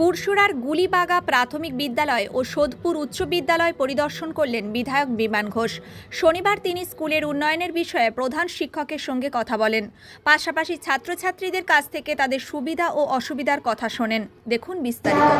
পুরসুরার গুলিবাগা প্রাথমিক বিদ্যালয় ও সোদপুর উচ্চ বিদ্যালয় পরিদর্শন করলেন বিধায়ক বিমান ঘোষ। শনিবার তিনি স্কুলের উন্নয়নের বিষয়ে প্রধান শিক্ষকের সঙ্গে কথা বলেন। পাশাপাশি ছাত্রছাত্রীদের কাছ থেকে তাদের সুবিধা ও অসুবিধার কথা শোনেন। দেখুন বিস্তারিত।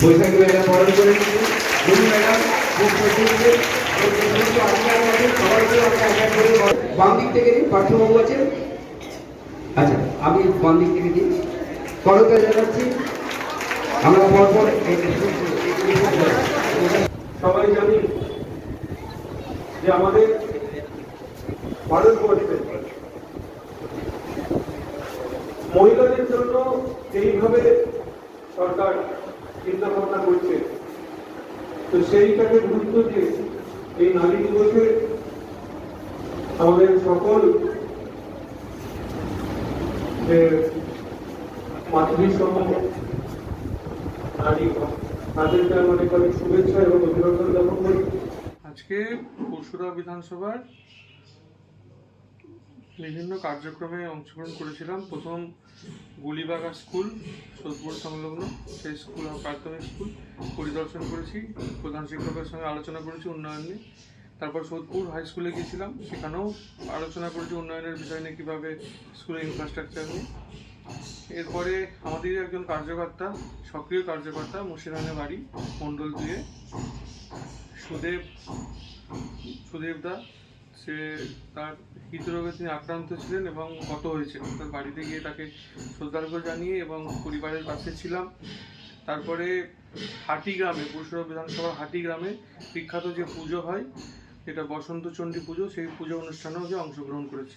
বৈশাখী মেলা বরণ করে ম্যাডাম আছেন। আচ্ছা করতে জানাচ্ছি। সবাই জানি যে আমাদের ভারতবর্ষে মহিলাদের জন্য এইভাবে সরকার চিন্তা ভাবনা করছে। তো সেইটাকে গুরুত্ব দিয়ে এই নারী দিবসে আমাদের সকল অনেক শুভেচ্ছা এবং অভিনন্দন জ্ঞাপন করি। আজকে পরশুরা বিধানসভার বিভিন্ন কার্যক্রমে অংশগ্রহণ করেছিলাম। প্রথম গুলিবাগা স্কুল, সোদপুর সংলগ্ন, সেই স্কুল প্রাথমিক স্কুল, পরিদর্শন করেছি। প্রধান শিক্ষকের সঙ্গে আলোচনা করেছি উন্নয়ন নিয়ে। তারপর সোদপুর হাই স্কুলে গিয়েছিলাম। সেখানেও আলোচনা করেছি উন্নয়নের বিষয় নিয়ে, কীভাবে স্কুলের ইনফ্রাস্ট্রাকচার নিয়ে। এরপরে আমাদের একজন কার্যকর্তা, সক্রিয় কার্যকর্তা মুর্শিদানে বাড়ি, মণ্ডল দিয়ে, সুদেব সুদেব দা সে তার হৃদরোগে তিনি আক্রান্ত ছিলেন এবং গত হয়েছে। তার বাড়িতে গিয়ে তাকে শ্রদ্ধার্ঘ জানিয়ে এবং পরিবারের পাশে ছিলাম। তারপরে হাটি গ্রামে পুরসভা বিধানসভার হাটি গ্রামে বিখ্যাত যে পুজো হয়, যেটা বসন্ত চণ্ডী পুজো, সেই পুজো অনুষ্ঠানেও যে অংশগ্রহণ করেছি।